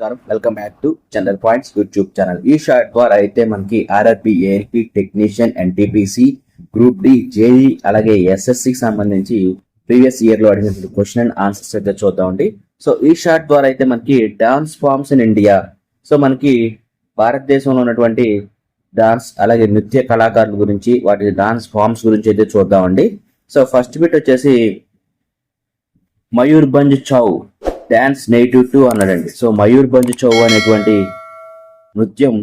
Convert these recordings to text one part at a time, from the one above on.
నమస్కారం. Welcome back to general points YouTube channel ఈ short ద్వారా అయితే మనకి RRB ALP technician NTPC group D JE అలాగే ఎస్ఎస్సి కి సంబంధించి ప్రీవియస్ ఇయర్లో అడిగిన క్వశ్చన్ అండ్ ఆన్సర్స్ అయితే చూద్దామండి సో ఈ షార్ట్ ద్వారా అయితే మనకి dance forms in India so మనకి భారతదేశంలో ఉన్నటువంటి డాన్స్ అలాగే నృత్య కళాకారుల గురించి వాటి డాన్స్ ఫార్మ్స్ గురించి అయితే చూద్దామండి సో ఫస్ట్ బిట్ వచ్చేసి Mayur Bhanj Chhau dance native to అన్నాడండి. సో మయూర్భంజ్ చౌ అనేటువంటి నృత్యం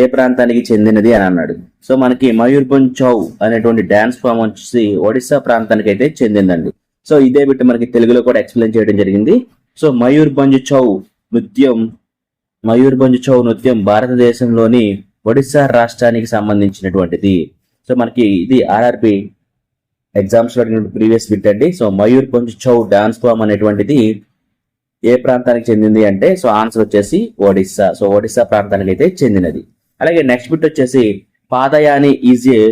ఏ ప్రాంతానికి చెందినది అని అన్నాడు. సో మనకి మయూర్భంజ్ చౌ అనేటువంటి డ్యాన్స్ ఫామ్ వచ్చేసి ఒడిస్సా ప్రాంతానికి అయితే చెందిందండి. సో ఇదే బిట్టు మనకి తెలుగులో కూడా ఎక్స్ప్లెయిన్ చేయడం జరిగింది. సో మయూర్ చౌ నృత్యం మయూర్ చౌ నృత్యం భారతదేశంలోని ఒడిస్సా రాష్ట్రానికి సంబంధించినటువంటిది. సో మనకి ఇది ఆర్ఆర్పి ఎగ్జామ్స్లో ప్రీవియస్ బిట్ అండి. So Mayur Bhanj Chhau dance form అనేటువంటిది ఏ ప్రాంతానికి చెందింది అంటే సో ఆన్సర్ వచ్చేసి ఒడిస్సా. సో ఒడిస్సా ప్రాంతానికి అయితే చెందినది. అలాగే నెక్స్ట్ బిట్ వచ్చేసి Padayani is a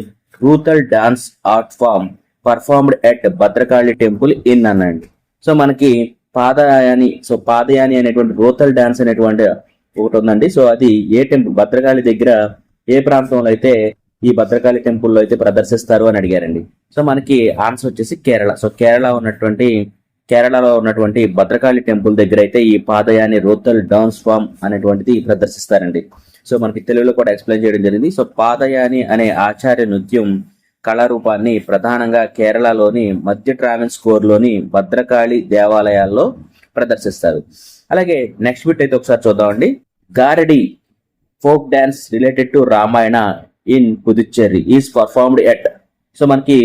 ritual dance art form performed at Bhadrakali temple in అనండి. సో మనకి పాదయాని సో పాదయాని అనేటువంటి రూతల్ డాన్స్ అనేటువంటి ఒకటి ఉందండి. సో అది ఏ టెంపుల్ భద్రకాళి దగ్గర ఏ ప్రాంతంలో అయితే ఈ భద్రకాళి టెంపుల్లో అయితే ప్రదర్శిస్తారు అని అడిగారండి. సో మనకి ఆన్సర్ వచ్చేసి కేరళ. సో కేరళ ఉన్నటువంటి కేరళలో ఉన్నటువంటి భద్రకాళి టెంపుల్ దగ్గర అయితే ఈ పాదయాని రోతల్ డాన్స్ ఫామ్ అనేటువంటిది ప్రదర్శిస్తారండి సో మనకి తెలుగులో కూడా ఎక్స్ప్లెయిన్ చేయడం జరిగింది. సో పాదయాని అనే ఆచార్య నృత్యం కళారూపాన్ని ప్రధానంగా కేరళలోని మధ్య ట్రావెన్స్ కోర్లోని భద్రకాళి దేవాలయాల్లో ప్రదర్శిస్తారు. అలాగే నెక్స్ట్ బిట్ అయితే ఒకసారి చూద్దామండి. Garadi folk dance related to Ramayana in Puducherry is performed at. So మనకి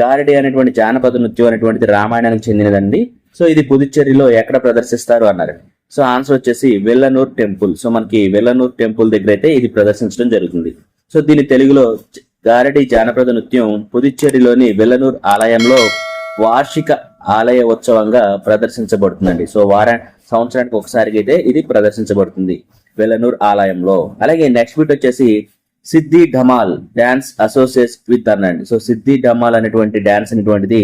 గారడి అనేటువంటి జానపద నృత్యం అనేటువంటిది రామాయణానికి చెందినదండి. సో ఇది పుదుచ్చేరిలో ఎక్కడ ప్రదర్శిస్తారు అన్నారు. సో ఆన్సర్ వచ్చేసి వెల్లనూర్ టెంపుల్. సో మనకి వెల్లనూర్ టెంపుల్ దగ్గర అయితే ఇది ప్రదర్శించడం జరుగుతుంది. సో దీని తెలుగులో గారడి జానపద నృత్యం పుదుచ్చేరిలోని వెల్లనూర్ ఆలయంలో వార్షిక ఆలయ ఉత్సవంగా ప్రదర్శించబడుతుందండి. సో వార సంవత్సరానికి ఒకసారి అయితే ఇది ప్రదర్శించబడుతుంది వెల్లనూర్ ఆలయంలో. అలాగే నెక్స్ట్ బిట్ వచ్చేసి Siddhi Dhamal dance associates with అనండి సో సిద్ధి ఢమాల్ అనేటువంటి డాన్స్ అనేటువంటిది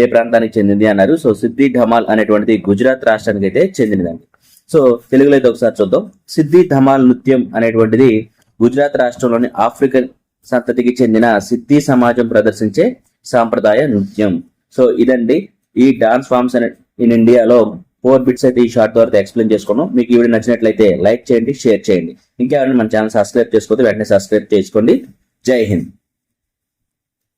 ఏ ప్రాంతానికి చెందింది అన్నారు. సో సిద్ధి ఢమాల్ అనేటువంటిది గుజరాత్ రాష్ట్రానికి అయితే చెందినదండి. సో తెలుగులో అయితే ఒకసారి చూద్దాం. సిద్ధి ధమాల్ నృత్యం అనేటువంటిది గుజరాత్ రాష్ట్రంలోని ఆఫ్రికన్ సంతతికి చెందిన సిద్ధి సమాజం ప్రదర్శించే సాంప్రదాయ నృత్యం. సో ఇదండి ఈ డాన్స్ ఫార్మ్స్ అనే ఇన్ ఇండియాలో ఫోర్ బిట్స్ అయితే ఈ షార్ట్ ద్వారా ఎక్స్ప్లెయిన్ చేసుకున్నాం. మీకు ఈ వీడియో నచ్చినట్లయితే లైక్ చేయండి షేర్ చేయండి. ఇంకా మన ఛానల్ సబ్స్క్రైబ్ చేసుకోతే వెంటనే సబ్స్క్రైబ్ చేసుకోండి జై హింద్.